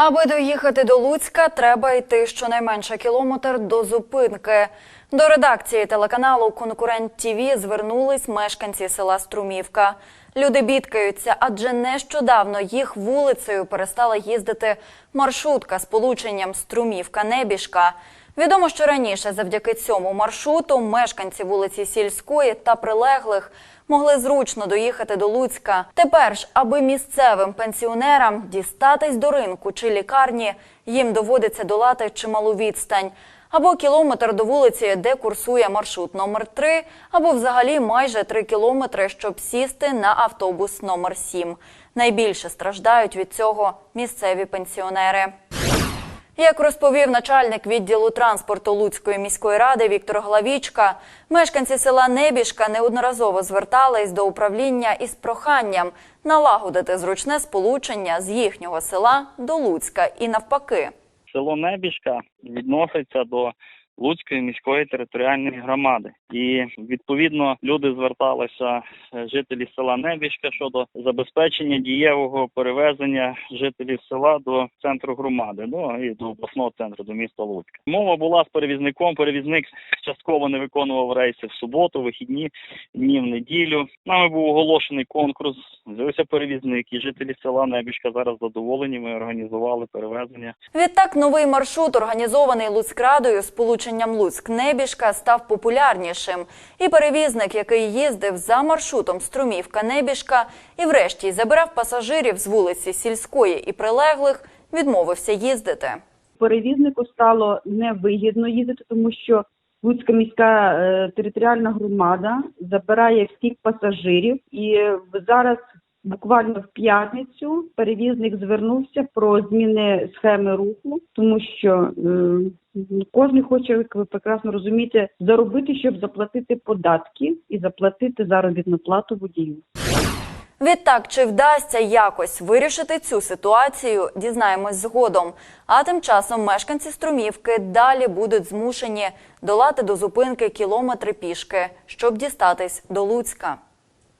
Аби доїхати до Луцька, треба йти щонайменше кілометр до зупинки. До редакції телеканалу Конкурент ТІВІ звернулись мешканці села Струмівка. Люди бідкаються, адже нещодавно їх вулицею перестала їздити маршрутка з полученням Струмівка-Небіжка. Відомо, що раніше завдяки цьому маршруту мешканці вулиці Сільської та прилеглих могли зручно доїхати до Луцька. Тепер ж, аби місцевим пенсіонерам дістатись до ринку чи лікарні, їм доводиться долати чималу відстань. Або кілометр до вулиці, де курсує маршрут номер 3 або взагалі майже 3 кілометри, щоб сісти на автобус номер 7. Найбільше страждають від цього місцеві пенсіонери. Як розповів начальник відділу транспорту Луцької міської ради Віктор Главічка, мешканці села Небіжка неодноразово звертались до управління із проханням налагодити зручне сполучення з їхнього села до Луцька і навпаки. село Небіжка відноситься до Луцької міської територіальної громади, і відповідно люди зверталися е, жителі села Небіжка щодо забезпечення дієвого перевезення жителів села до центру громади, ну і до обласного центру, до міста Луцька. Мова була з перевізником. Перевізник частково не виконував рейси в суботу, вихідні дні в неділю. Нами був оголошений конкурс. З'явився перевізник, і жителі села Небіжка зараз задоволені. Ми організували перевезення Відтак новий маршрут, організований Луцькрадою з полученням Луцьк-Небіжка, став популярнішим. І перевізник, який їздив за маршрутом Струмівка-Небіжка і врешті забирав пасажирів з вулиці Сільської і прилеглих, відмовився їздити. перевізнику стало невигідно їздити, тому що Луцька міська е, територіальна громада забирає всіх пасажирів, і зараз буквально в п'ятницю перевізник звернувся про зміни схеми руху, тому що е, кожен хоче, як ви прекрасно розумієте, заробити, щоб заплатити податки і заплатити заробітну плату водію. Відтак, чи вдасться якось вирішити цю ситуацію, дізнаємось згодом. А тим часом мешканці Струмівки далі будуть змушені долати до зупинки кілометри пішки, щоб дістатись до Луцька.